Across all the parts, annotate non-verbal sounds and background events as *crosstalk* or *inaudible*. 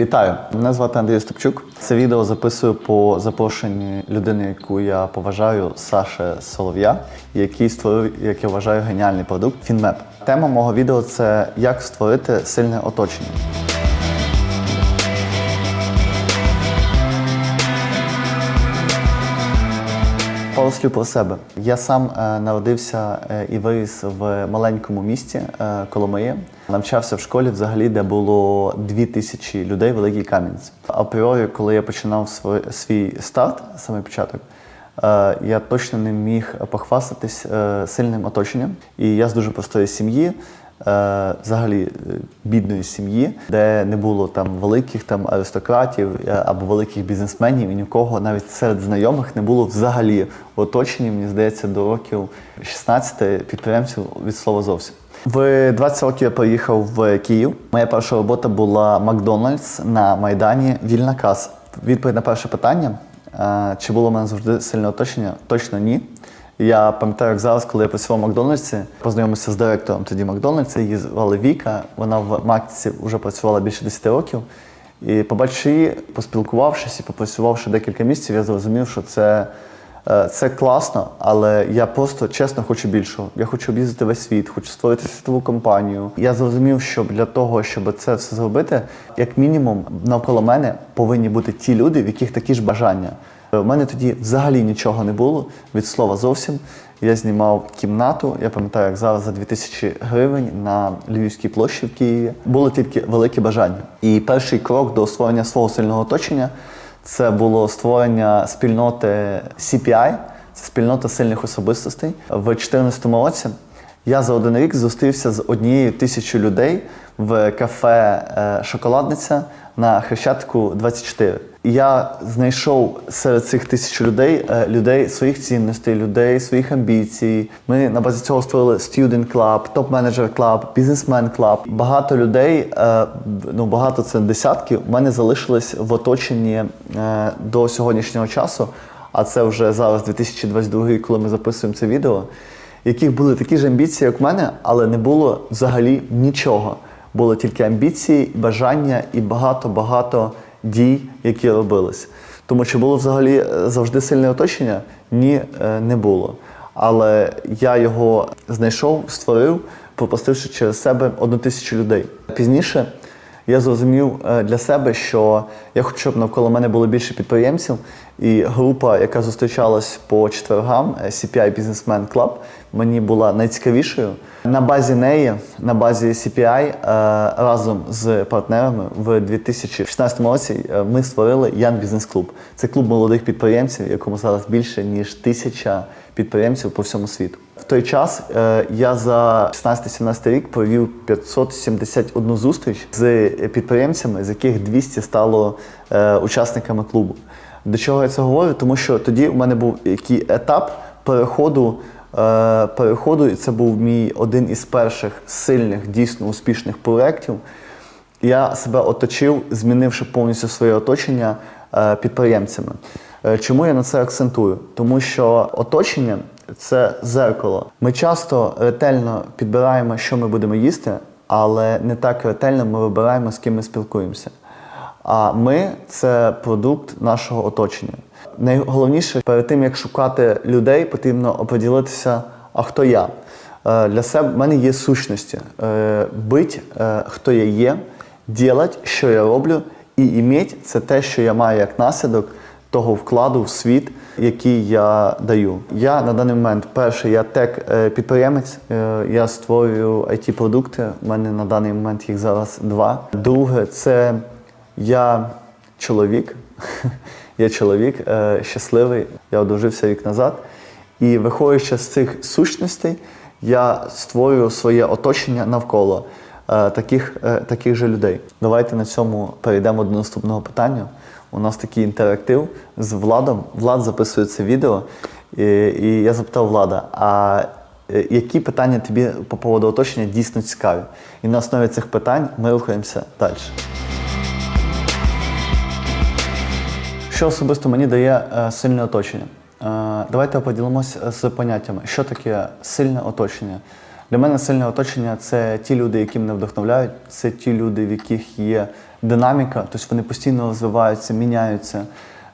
Вітаю! Мене звати Андрій Степчук. Це відео записую по запрошенні людини, яку я поважаю, Саше Солов'я, який створив, як я вважаю, геніальний продукт Фінмеп. Тема мого відео це як створити сильне оточення. Пару про себе. Я сам е, народився е, і виріс в маленькому місті е, Коломиї. Навчався в школі, взагалі, де було дві тисячі людей, великий Кам'янець. Апріорі, коли я починав свій, свій старт, саме початок, е, я точно не міг похвастатись е, сильним оточенням. І я з дуже простої сім'ї. Е, взагалі е, бідної сім'ї, де не було там великих там аристократів е, або великих бізнесменів, і нікого навіть серед знайомих не було взагалі в оточенні, мені здається, до років 16 підприємців від слова зовсім. В 20 років я приїхав в Київ. Моя перша робота була Макдональдс на Майдані Вільна каса. Відповідь на перше питання: чи було в мене завжди сильне оточення? Точно ні. Я пам'ятаю, як зараз, коли я працював в Макдональдсі, познайомився з директором тоді Макдональдса, її звали Віка. Вона в Макці вже працювала більше 10 років. І побачивши її, поспілкувавшись і попрацювавши декілька місяців, я зрозумів, що це, е, це класно, але я просто чесно хочу більшого. Я хочу об'їздити весь світ, хочу створити світову компанію. Я зрозумів, що для того, щоб це все зробити, як мінімум навколо мене повинні бути ті люди, в яких такі ж бажання. У мене тоді взагалі нічого не було від слова зовсім. Я знімав кімнату, я пам'ятаю, як зараз за 2000 гривень на Львівській площі в Києві. Було тільки велике бажання. І перший крок до створення свого сильного оточення це було створення спільноти CPI, це спільнота сильних особистостей. В 2014 році я за один рік зустрівся з однією тисячою людей в кафе е, Шоколадниця на Хрещатику 24. Я знайшов серед цих тисяч людей е, людей своїх цінностей, людей своїх амбіцій. Ми на базі цього створили Student Club, Top Manager Club, Businessman Club. Багато людей, е, ну багато це десятки, у мене залишились в оточенні е, до сьогоднішнього часу. А це вже зараз 2022 коли ми записуємо це відео, яких були такі ж амбіції, як в мене, але не було взагалі нічого. Були тільки амбіції, бажання і багато-багато дій, які робились. Тому чи було взагалі е, завжди сильне оточення? Ні, е, не було. Але я його знайшов, створив, пропустивши через себе одну тисячу людей. Пізніше я зрозумів е, для себе, що я хочу, щоб навколо мене було більше підприємців. І група, яка зустрічалась по четвергам, е, CPI Businessman Club, мені була найцікавішою. На базі неї, на базі CPI, е, разом з партнерами в 2016 році ми створили Young Business Club. Це клуб молодих підприємців, якому зараз більше ніж тисяча підприємців по всьому світу. В той час е, я за 16-17 рік провів 571 зустріч з підприємцями, з яких 200 стало е, учасниками клубу. До чого я це говорю? Тому що тоді у мене був який етап переходу. е, Переходу, і це був мій один із перших сильних, дійсно успішних проєктів. Я себе оточив, змінивши повністю своє оточення підприємцями. Чому я на це акцентую? Тому що оточення це зеркало. Ми часто ретельно підбираємо, що ми будемо їсти, але не так ретельно ми вибираємо, з ким ми спілкуємося. А ми це продукт нашого оточення. Найголовніше перед тим як шукати людей, потрібно оприділитися, а хто я. Е, Для себе в мене є сущності. Е, Бить, е, хто я є, ділать, що я роблю, і іміть це те, що я маю як наслідок того вкладу в світ, який я даю. Я на даний момент перший я тек е. Е, Я створюю it продукти У мене на даний момент їх зараз два. Друге, це я чоловік. *laughs* Я чоловік е, щасливий. Я одружився рік назад. І виходячи з цих сущностей, я створюю своє оточення навколо таких, таких же людей. Давайте на цьому перейдемо до наступного питання. У нас такий інтерактив з Владом. Влад записує це відео. І, і я запитав Влада, а е, які питання тобі по поводу оточення дійсно цікаві? І на основі цих питань ми рухаємося далі. Що особисто мені дає е, сильне оточення? Е, давайте поділимося з поняттями, що таке сильне оточення. Для мене сильне оточення це ті люди, які мене вдохновляють, це ті люди, в яких є динаміка, тобто вони постійно розвиваються, міняються.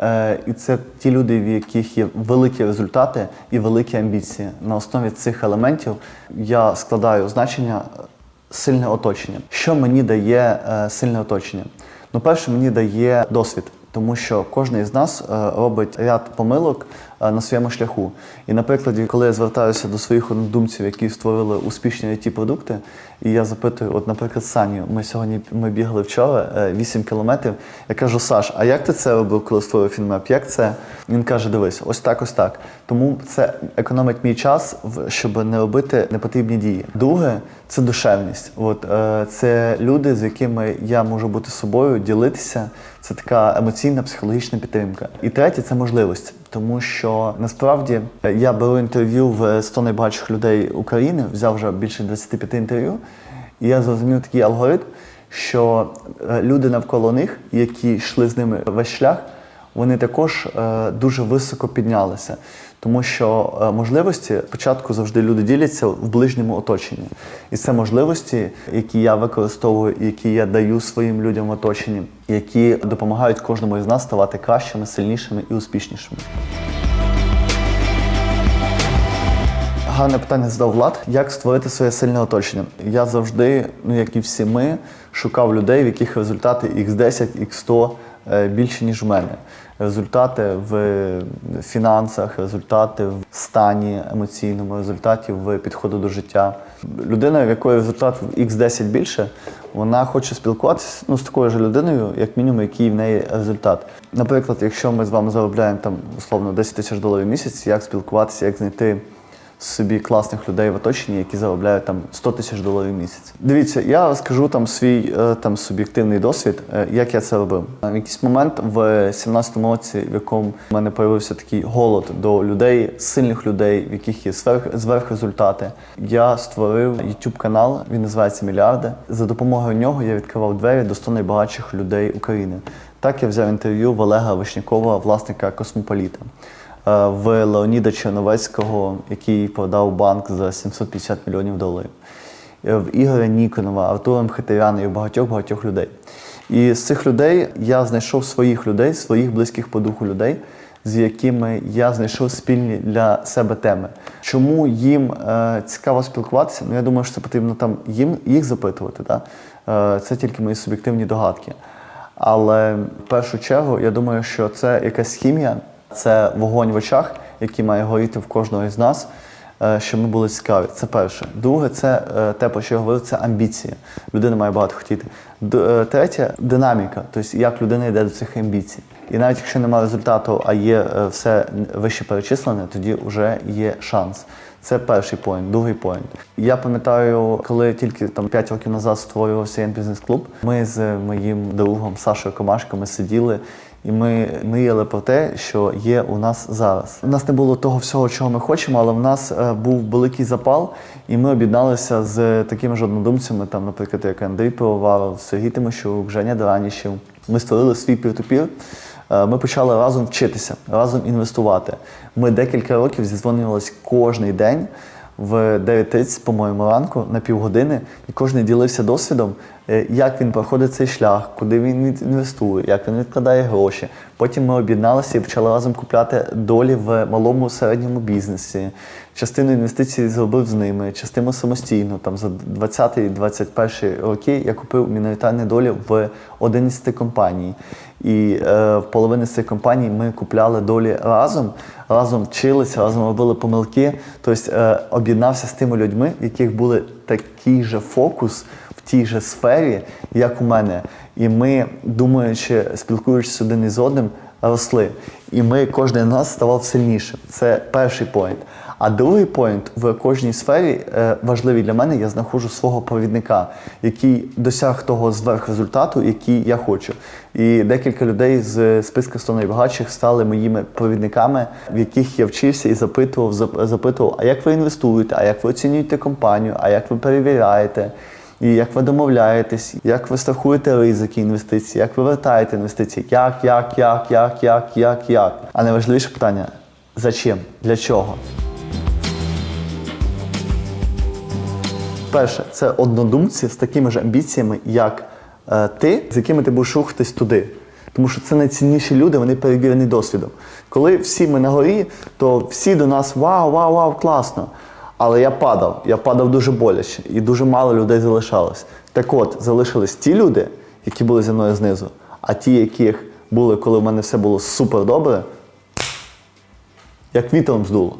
Е, І це ті люди, в яких є великі результати і великі амбіції. На основі цих елементів я складаю значення е, сильне оточення. Що мені дає е, сильне оточення? Ну, перше, мені дає досвід, тому що кожен із нас робить ряд помилок на своєму шляху. І, наприклад, коли я звертаюся до своїх однодумців, які створили успішні it продукти, і я запитую, от, наприклад, Саню, ми сьогодні ми бігали вчора е, 8 кілометрів. Я кажу, Саш, а як ти це робив, коли створив фінмеп? Як це? Він каже: дивись, ось так, ось так. Тому це економить мій час, щоб не робити непотрібні дії. Друге, це душевність. От е, це люди, з якими я можу бути собою, ділитися. Це така емоційна, психологічна підтримка. І третє це можливість, тому що насправді е, я беру інтерв'ю в 100 найбагатших людей України, взяв вже більше 25 інтерв'ю, і я зрозумів такий алгоритм, що е, люди навколо них, які йшли з ними весь шлях, вони також е, дуже високо піднялися. Тому що е, можливості спочатку завжди люди діляться в ближньому оточенні. І це можливості, які я використовую, які я даю своїм людям в оточенні, які допомагають кожному із нас ставати кращими, сильнішими і успішнішими. Гарне питання задав Влад. Як створити своє сильне оточення? Я завжди, ну як і всі ми, шукав людей, в яких результати X10, X100 е, більше, ніж в мене. Результати в фінансах, результати в стані емоційному, результати в підходу до життя. Людина, в якої результат в X10 більше, вона хоче спілкуватися ну, з такою ж людиною, як мінімум, який в неї результат. Наприклад, якщо ми з вами заробляємо там условно 10 тисяч доларів в місяць, як спілкуватися, як знайти собі класних людей в оточенні, які заробляють там 100 тисяч доларів в місяць. Дивіться, я розкажу там свій е, там суб'єктивний досвід, е, як я це робив. В якийсь момент в 17-му році, в якому в мене появився такий голод до людей, сильних людей, в яких є сверх, зверхрезультати, я створив youtube канал, він називається Мільярди. За допомогою нього я відкривав двері до 100 найбагатших людей України. Так я взяв інтерв'ю в Олега Вишнякова, власника Космополіта. Е, в Леоніда Черновецького, який продав банк за 750 мільйонів доларів, Е, в Ігоря Ніконова, Артура Мхитаряна і в багатьох-багатьох людей. І з цих людей я знайшов своїх людей, своїх близьких по духу людей, з якими я знайшов спільні для себе теми. Чому їм е, цікаво спілкуватися? Ну я думаю, що це потрібно там їм їх запитувати. Да? Е, це тільки мої суб'єктивні догадки. Але в першу чергу я думаю, що це якась хімія, це вогонь в очах, який має горіти в кожного із нас, е, щоб ми були цікаві. Це перше. Друге, це е, те, про що я говорив, це амбіції. Людина має багато хотіти. Е, Третє динаміка, тобто як людина йде до цих амбіцій. І навіть якщо немає результату, а є все вище перечислене, тоді вже є шанс. Це перший поінт, другий поінт. Я пам'ятаю, коли тільки там 5 років назад створювався Бізнес Клуб, ми з моїм другом Сашою Комашко ми сиділи і ми мріяли про те, що є у нас зараз. У нас не було того всього, чого ми хочемо, але в нас е, був великий запал, і ми об'єдналися з такими ж однодумцями, там, наприклад, як Андрій Пивоваров, Сергій Тимощук, Женя Драніщев. Ми створили свій пір-ту-пір. Е, Ми почали разом вчитися, разом інвестувати. Ми декілька років зізвонювалися кожен день в 9.30, по-моєму, ранку на півгодини, і кожен ділився досвідом, е, як він проходить цей шлях, куди він інвестує, як він відкладає гроші. Потім ми об'єдналися і почали разом купляти долі в малому середньому бізнесі. Частину інвестицій зробив з ними, частину самостійно. Там за 20-21 роки я купив міноритарні долі в 11 компаній. І е, в половині з цих компаній ми купляли долі разом, разом вчилися, разом робили помилки. Тобто е, об'єднався з тими людьми, в яких були такий же фокус в тій же сфері, як у мене. І ми, думаючи, спілкуючись один із одним, росли. І ми кожен з нас ставав сильнішим. Це перший поінт. А другий поінт в кожній сфері е, важливий для мене, я знаходжу свого провідника, який досяг того зверхрезультату, який я хочу. І декілька людей з списку 100 найбагатших стали моїми провідниками, в яких я вчився і запитував, запитував, а як ви інвестуєте, а як ви оцінюєте компанію, а як ви перевіряєте. І як ви домовляєтесь, як ви страхуєте ризики інвестицій, як ви вертаєте інвестиції, як, як, як, як, як, як, як. А найважливіше питання зачем? Для чого? Перше, це однодумці з такими ж амбіціями, як е, ти, з якими ти будеш рухатись туди. Тому що це найцінніші люди, вони перевірені досвідом. Коли всі ми на горі, то всі до нас вау, вау, вау, класно. Але я падав, я падав дуже боляче, і дуже мало людей залишалось. Так от, залишились ті люди, які були зі мною знизу, а ті, яких були, коли в мене все було супер добре, як вітром здуло.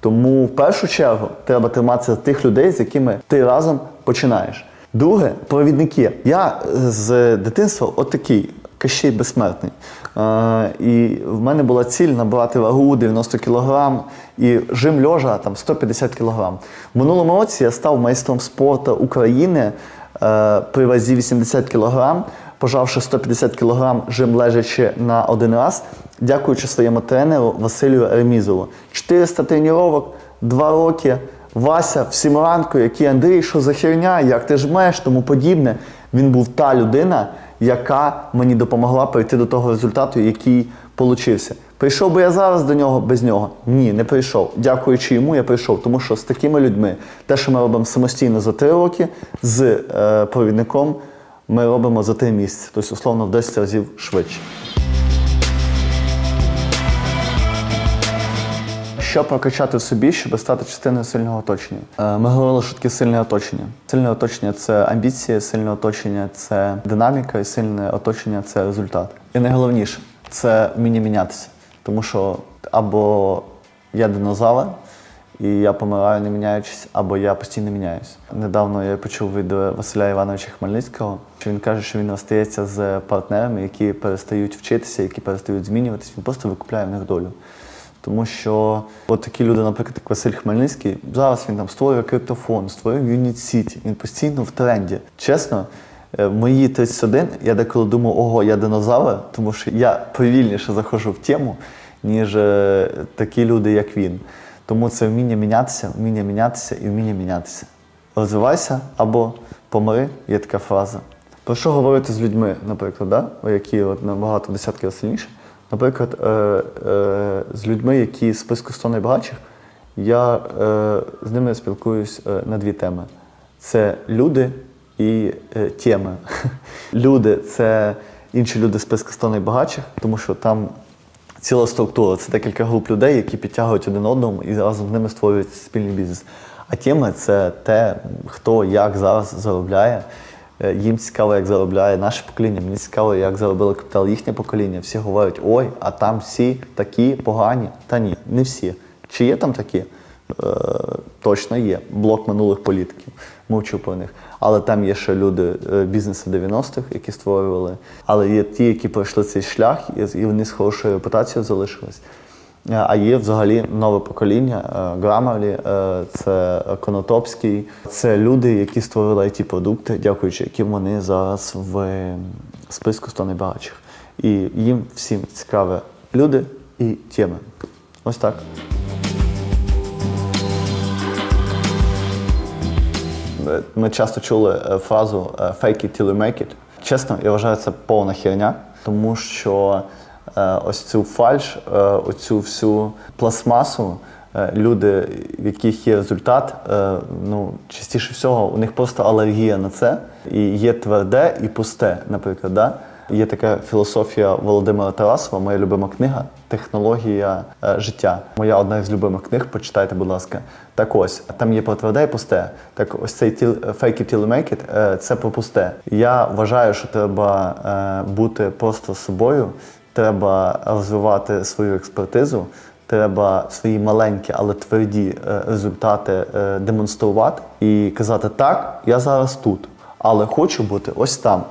Тому в першу чергу треба триматися тих людей, з якими ти разом починаєш. Друге, провідники. Я е, з дитинства от такий, кащей безсмертний. Е, і в мене була ціль набрати вагу 90 кг і жим льожа там 150 кг. Минулому році я став майстром спорту України е, при вазі 80 кг, пожавши 150 кг жим лежачи на один раз, дякуючи своєму тренеру Василію Ремізову. 400 тренувань, 2 роки. Вася в сімранку, який Андрій, що за херня, як ти жмеш, тому подібне. Він був та людина, яка мені допомогла прийти до того результату, який получився. Прийшов би я зараз до нього без нього? Ні, не прийшов. Дякуючи йому, я прийшов. Тому що з такими людьми, те, що ми робимо самостійно за три роки, з е, провідником ми робимо за три місяці. Тобто, условно, в 10 разів швидше. Що прокачати в собі, щоб стати частиною сильного оточення? Е, Ми говорили, що таке сильне оточення. Сильне оточення це амбіції, сильне оточення це динаміка, і сильне оточення це результат. І найголовніше це вміння мінятися. Тому що або я динозавр, і я помираю не міняючись, або я постійно міняюсь. Недавно я почув від Василя Івановича Хмельницького, що він каже, що він розстається з партнерами, які перестають вчитися, які перестають змінюватися. Він просто викупляє в них долю. Тому що от такі люди, наприклад, як Василь Хмельницький, зараз він там створює криптофон, створює Юніт Сіті, він постійно в тренді. Чесно, е, в мої 31 я деколи думав, ого, я динозавр, тому що я повільніше заходжу в тему, ніж е, такі люди, як він. Тому це вміння мінятися, вміння мінятися і вміння мінятися. Розвивайся або помри, є така фраза. Про що говорити з людьми, наприклад, да? які от набагато десятків сильніші? Наприклад, е, е, з людьми, які з списку 100 найбагатших, я е, з ними спілкуюсь е, на дві теми: це люди і е, теми. *laughs* Люди це інші люди з списку 100 найбагатших, тому що там ціла структура. Це декілька груп людей, які підтягують один одному і разом з ними створюють спільний бізнес. А тіми це те, хто як зараз заробляє. Е, Їм цікаво, як заробляє наше покоління. Мені цікаво, як заробило капітал їхнє покоління. Всі говорять, ой, а там всі такі погані. Та ні, не всі. Чи є там такі? Е, точно є. Блок минулих політиків. Мовчу про них. Але там є ще люди е, бізнесу 90-х, які створювали. Але є ті, які пройшли цей шлях, і вони з хорошою репутацією залишились. Е, А є взагалі нове покоління Грамарлі, е, це Конотопський. Це люди, які створили it продукти дякуючи яким вони зараз в списку 100 найбагатших. І їм всім цікаві люди і теми. Ось так. Ми часто чули е, фразу е, fake it till you make it. Чесно, я вважаю, це повна херня, тому що е, ось цю фальш, оцю всю пластмасу, люди, в яких є результат, ну, частіше всього, у них просто алергія на це. І є тверде і пусте, наприклад. Да? Є така філософія Володимира Тарасова, моя любима книга Технологія е, життя. Моя одна із любимих книг, почитайте, будь ласка. Так ось, там є про тверде і пусте. Так ось цей тіл, fake it е, це про пусте. Я вважаю, що треба е, бути просто собою, треба розвивати свою експертизу. Треба свої маленькі, але тверді е, результати е, демонструвати і казати, так, я зараз тут, але хочу бути ось там.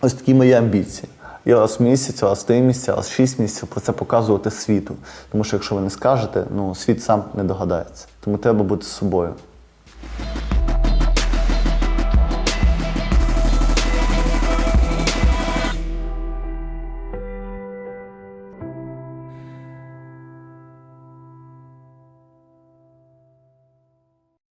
Ось такі мої амбіції. І раз в місяць, раз в три місяці, раз в шість місяців про це показувати світу. Тому що якщо ви не скажете, ну світ сам не догадається. Тому треба бути з собою.